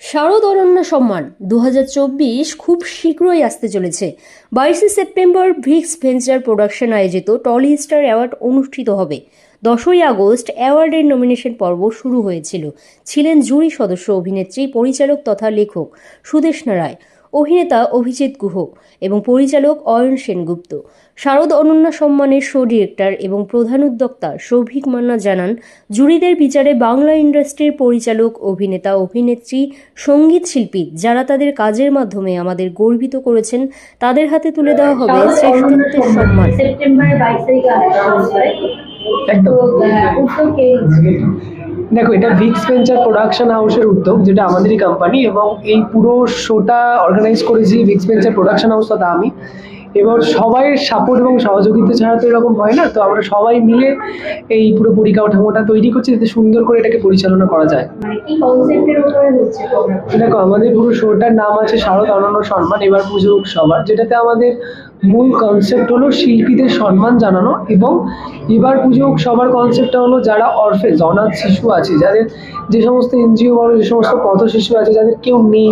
শারদ অরণ্য সম্মান দু হাজার চব্বিশ খুব শীঘ্রই আসতে চলেছে। বাইশে সেপ্টেম্বর ভিক্স ভেঞ্চার প্রোডাকশন আয়োজিত টলি স্টার অ্যাওয়ার্ড অনুষ্ঠিত হবে। দশই আগস্ট অ্যাওয়ার্ডের নমিনেশন পর্ব শুরু হয়েছিল। ছিলেন জুরি সদস্য, অভিনেত্রী, পরিচালক তথা লেখক সুদেষ্ণা রায়। অভিনেতা অভিজিৎ গুহ এবং পরিচালক অয়ন সেনগুপ্ত। শারদ অনন্যা সম্মানের শো ডিরেক্টর এবং প্রধান উদ্যোক্তা সৌভিক মান্না জানান জুরিদের বিচারে বাংলা ইন্ডাস্ট্রির পরিচালক অভিনেতা অভিনেত্রী সংগীত শিল্পী যারা তাদের কাজের মাধ্যমে আমাদের গর্বিত করেছেন তাদের হাতে তুলে দেওয়া হবে শ্রেষ্ঠত্বের সম্মান। সেপ্টেম্বরের বাইশ তারিখে দেখো এটা ভিক্স ভেঞ্চার প্রোডাকশন হাউসের উদ্যোগ যেটা আমাদেরই কোম্পানি এবং এই পুরো শোটা অর্গানাইজ করেছি ভিক্স ভেঞ্চার প্রোডাকশন হাউস তথা আমি। এবার সবাই সাপোর্ট এবং সহযোগিতা ছাড়া তো এরকম হয় না তো আমরা সবাই মিলে এই পুরো পরিকাঠামোটা তৈরি করছি যাতে সুন্দর করে এটাকে পরিচালনা করা যায়। মানে দেখো আমাদের পুরো শোটার নাম আছে শারদ অনন্য সম্মান এবার পুজো সবার যেটাতে আমাদের মূল কনসেপ্ট হলো শিল্পীদের সম্মান জানানো এবং এবার পুজো সবার কনসেপ্টটা হলো যারা অরফেজ অনাথ শিশু আছে, যাদের যে সমস্ত এনজিও বলো যে সমস্ত পথ শিশু আছে, যাদের কেউ নেই,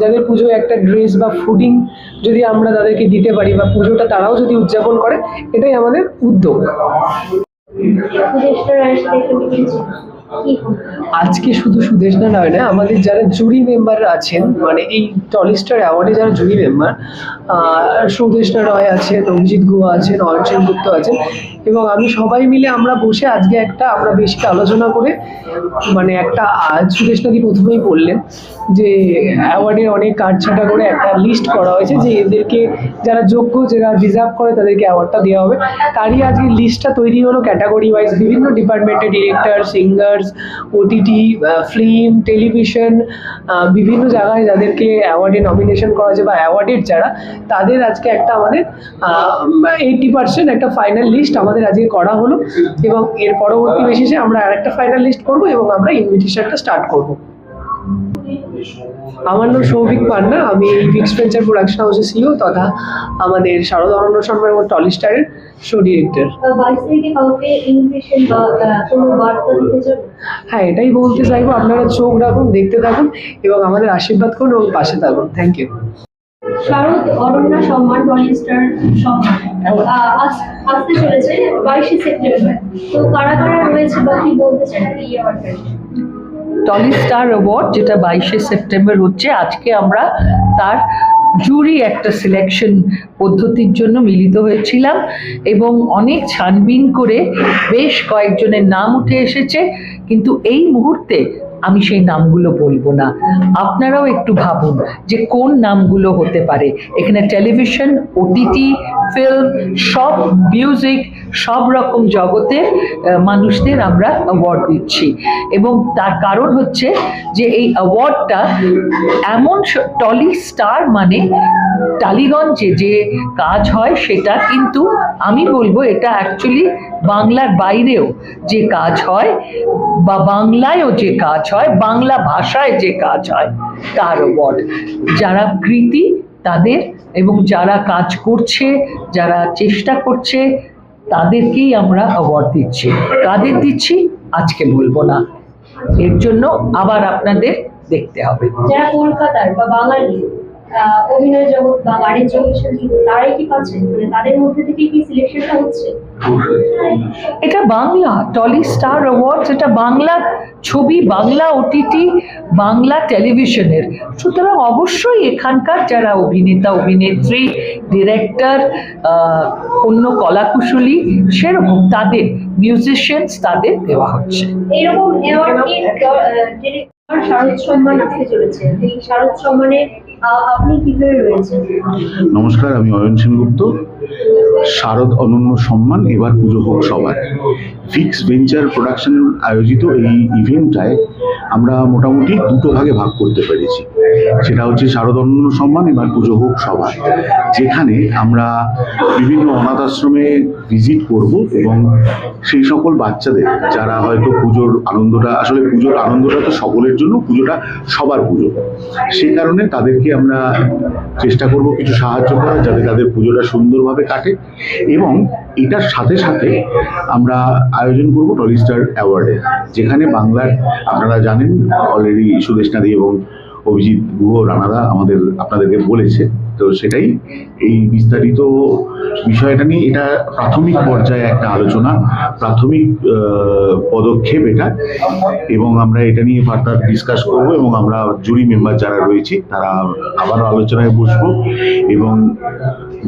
যাদের পুজো একটা ড্রেস বা ফুডিং যদি আমরা তাদেরকে দিতে পারি বা পুজোটা তারাও যদি উদযাপন করে, এটাই আমাদের উদ্যোগ। আজকে শুধু সুদেশনা নয়, না, আমাদের যারা জুরি মেম্বার আছেন মানে এই টলিস্টার অ্যাওয়ার্ডে যারা জুরি মেম্বার সুদেশনা রয় আছেন, অভিজিৎ গুহা আছেন অয়ন গুপ্ত আছেন, এবং আমি সবাই মিলে আমরা বসে আজকে একটা, আমরা বেশি আলোচনা করে মানে একটা সুদেশনাদি প্রথমেই বললেন যে অ্যাওয়ার্ডের অনেক কাটছাটা করে একটা লিস্ট করা হয়েছে যে এদেরকে যারা যোগ্য, যারা ডিজার্ভ করে, তাদেরকে অ্যাওয়ার্ডটা দেওয়া হবে। তারই আজকে লিস্টটা তৈরি হলো ক্যাটাগরি ওয়াইজ বিভিন্ন ডিপার্টমেন্টের director singers OTT film television বিভিন্ন জায়গায় যাদেরকে অ্যাওয়ার্ডে নমিনেশন করা হয়েছে বা অ্যাওয়ার্ডের যারা, তাদের আজকে একটা আমাদের এইটি পার্সেন্ট একটা ফাইনাল লিস্ট আমাদের আজকে করা হলো এবং এর পরবর্তী বেসিসে আমরা আরেকটা ফাইনাল লিস্ট করব এবং আমরা ইনভিটেশনটা স্টার্ট করব। আমার নাম সৌভিক পান্না আমি এই ভিক্স ভেঞ্চার প্রোডাকশন হাউসের সিও তথা আমাদের শারদ অরণ্য সম্মান এবং টলিস্টারের শো ডিরেক্টর হ্যাঁ এটাই বলতে চাইব আপনারা চোখ রাখুন দেখতে থাকুন এবং আমাদের আশীর্বাদ করুন এবং পাশে থাকুন। থ্যাংক ইউ শারদ অরণ্যা সম্মান টলিস্টার সম্মান আসতে চলেছে বাইশে সেপ্টেম্বর। তো কারা কারা রয়েছে বা কি বলতে চান এই অ্যাওয়ার্ডের টলি স্টার অ্যাওয়ার্ড যেটা বাইশে সেপ্টেম্বর হচ্ছে, আজকে আমরা তার জুরি একটা সিলেকশন পদ্ধতির জন্য মিলিত হয়েছিলাম এবং অনেক ছানবিন করে বেশ কয়েকজনের নাম উঠে এসেছে, কিন্তু এই মুহূর্তে আমি সেই নামগুলো বলব না। আপনারাও একটু ভাবুন যে কোন নামগুলো হতে পারে। এখানে টেলিভিশন ওটিটি ফিল্ম সব মিউজিক সব রকম জগতের মানুষদের আমরা অ্যাওয়ার্ড দিচ্ছি। এবং তার কারণ হচ্ছে যে এই অ্যাওয়ার্ডটা এমন টলি স্টার মানে টালিগঞ্জে যে কাজ হয় সেটা কিন্তু আমি বলব এটা অ্যাকচুয়ালি বাংলার বাইরেও যে কাজ হয় বা বাংলায়ও যে কাজ হয়, বাংলা ভাষায় যে কাজ হয়, তার অ্যাওয়ার্ড যারা কৃতি তাদের এবং যারা কাজ করছে, যারা চেষ্টা করছে, তাদেরকেই আমরা অ্যাওয়ার্ড দিচ্ছি। কাদের দিচ্ছি? আজকে বলব না। এর জন্য আবার আপনাদের দেখতে হবে। যারা কলকাতার বা বাঙালি অভিনয় জগৎ বা জগৎ তারাই কি পাচ্ছেন মানে তাদের মধ্যে থেকে কি সিলেকশনটা হচ্ছে? এটা বাংলা টলি স্টার অ্যাওয়ার্ডস এটা বাংলা ছবি বাংলা ওটিটি বাংলা টেলিভিশনের সুতরাং অবশ্যই এখানকার যারা অভিনেতা অভিনেত্রী ডিরেক্টর অন্য কলাকুশলী সেরকম তাদের মিউজিশিয়ানস তাদের দেওয়া হচ্ছে। এইরকম অ্যাওয়ার্ড কি শারদ সম্মান আসতে চলেছে এই শারদ সম্মানে আহ, আপনি রয়েছেন? নমস্কার, আমি অয়ন সেনগুপ্ত। শারদ অনন্য সম্মান, এবার পুজো হোক সবার। ফিক্স ভেঞ্চার প্রোডাকশন আয়োজিত এই ইভেন্টটায় আমরা মোটামুটি দুটো ভাগে ভাগ করতে পেরেছি। সেটা হচ্ছে শারদ অনন্য সম্মান, এবার পুজো হোক সবার। যেখানে আমরা বিভিন্ন অনাথ আশ্রমে ভিজিট করব এবং সেই সকল বাচ্চাদের, যারা হয়তো পুজোর আনন্দটা, আসলে পুজোর আনন্দটা তো সকলের জন্য, পুজোটা সবার পুজো। সেই কারণে তাদেরকে আমরা চেষ্টা করব কিছু সাহায্য করার যাতে তাদের পুজোটা সুন্দরভাবে কাটে এবং এটার সাথে সাথে আমরা আয়োজন করব টলিস্টার অ্যাওয়ার্ডের যেখানে বাংলার আপনারা জানেন অলরেডি সুদেশনাদি এবং অভিজিৎ গুহ রানাদা আমাদের আপনাদেরকে বলেছে। তো সেটাই এই বিস্তারিত বিষয়টা নিয়ে এটা প্রাথমিক পর্যায়ে একটা আলোচনা, প্রাথমিক পদক্ষেপ এটা এবং আমরা এটা নিয়ে ফার্দার ডিসকাস করব এবং আমরা জুরি মেম্বার যারা রয়েছি তারা আবারও আলোচনায় বসবো এবং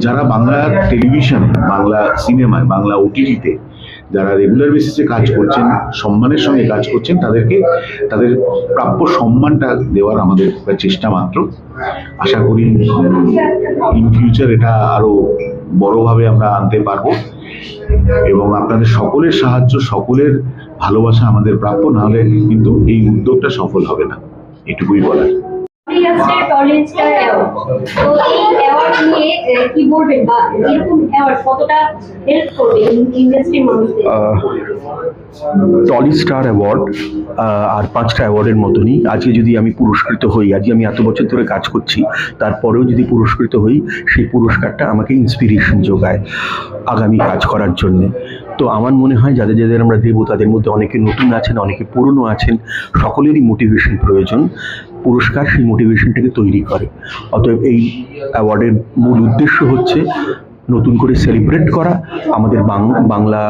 যারা বাংলা টেলিভিশনে, বাংলা সিনেমায় বাংলা ওটিটিতে যারা রেগুলার বেসিসে কাজ করছেন, সম্মানের সঙ্গে কাজ করছেন, তাদেরকে, তাদের প্রাপ্য সম্মানটা দেওয়ার আমাদের চেষ্টা মাত্র। আশা করি ইন ফিউচার এটা আরও বড়ভাবে আমরা আনতে পারব। এবং আপনাদের সকলের সাহায্য, সকলের ভালোবাসা আমাদের প্রাপ্য, নাহলে কিন্তু এই উদ্যোগটা সফল হবে না। এটুকুই বলার। টলি স্টার অ্যাওয়ার্ড আর পাঁচটা অ্যাওয়ার্ডের মতনই। আজকে যদি আমি পুরস্কৃত হই, আজকে আমি এত বছর ধরে কাজ করছি, তারপরেও যদি পুরস্কৃত হই, সেই পুরস্কারটা আমাকে ইন্সপিরেশন যোগায় আগামী কাজ করার জন্যে। তো আমার মনে হয় যাদের যাদের আমরা দেবো, তাদের মধ্যে অনেকে নতুন আছেন, অনেকে পুরনো আছেন, সকলেরই মোটিভেশন প্রয়োজন। পুরস্কার সেই মোটিভেশনটাকে তৈরি করে। অতএব এই অ্যাওয়ার্ডের মূল উদ্দেশ্য হচ্ছে নতুন করে সেলিব্রেট করা। আমাদের বাংলা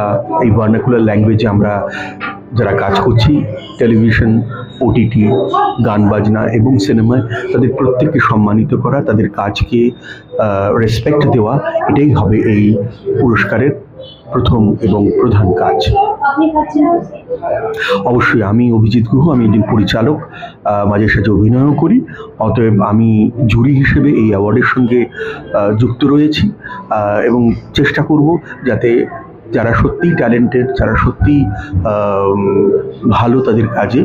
এই ভার্নাকুলার ল্যাঙ্গুয়েজে আমরা যারা কাজ করছি টেলিভিশন ওটিটি গান, বাজনা এবং সিনেমায় তাদের প্রত্যেককে সম্মানিত করা, তাদের কাজকে রেসপেক্ট দেওয়া, এটাই হবে এই পুরস্কারের প্রথম এবং প্রধান কাজ। অবশ্যই আমি অভিজিৎ গুহ আমি একজন পরিচালক মাঝে সাঝে অভিনয়ও করি। অতএব আমি জুরি হিসেবে এই অ্যাওয়ার্ডের সঙ্গে যুক্ত রয়েছি এবং চেষ্টা করব যাতে যারা সত্যিই ট্যালেন্টেড যারা সত্যিই ভালো তাদের কাজে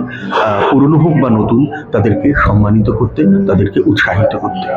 পুরনো হোক বা নতুন তাদেরকে সম্মানিত করতে তাদেরকে উৎসাহিত করতে।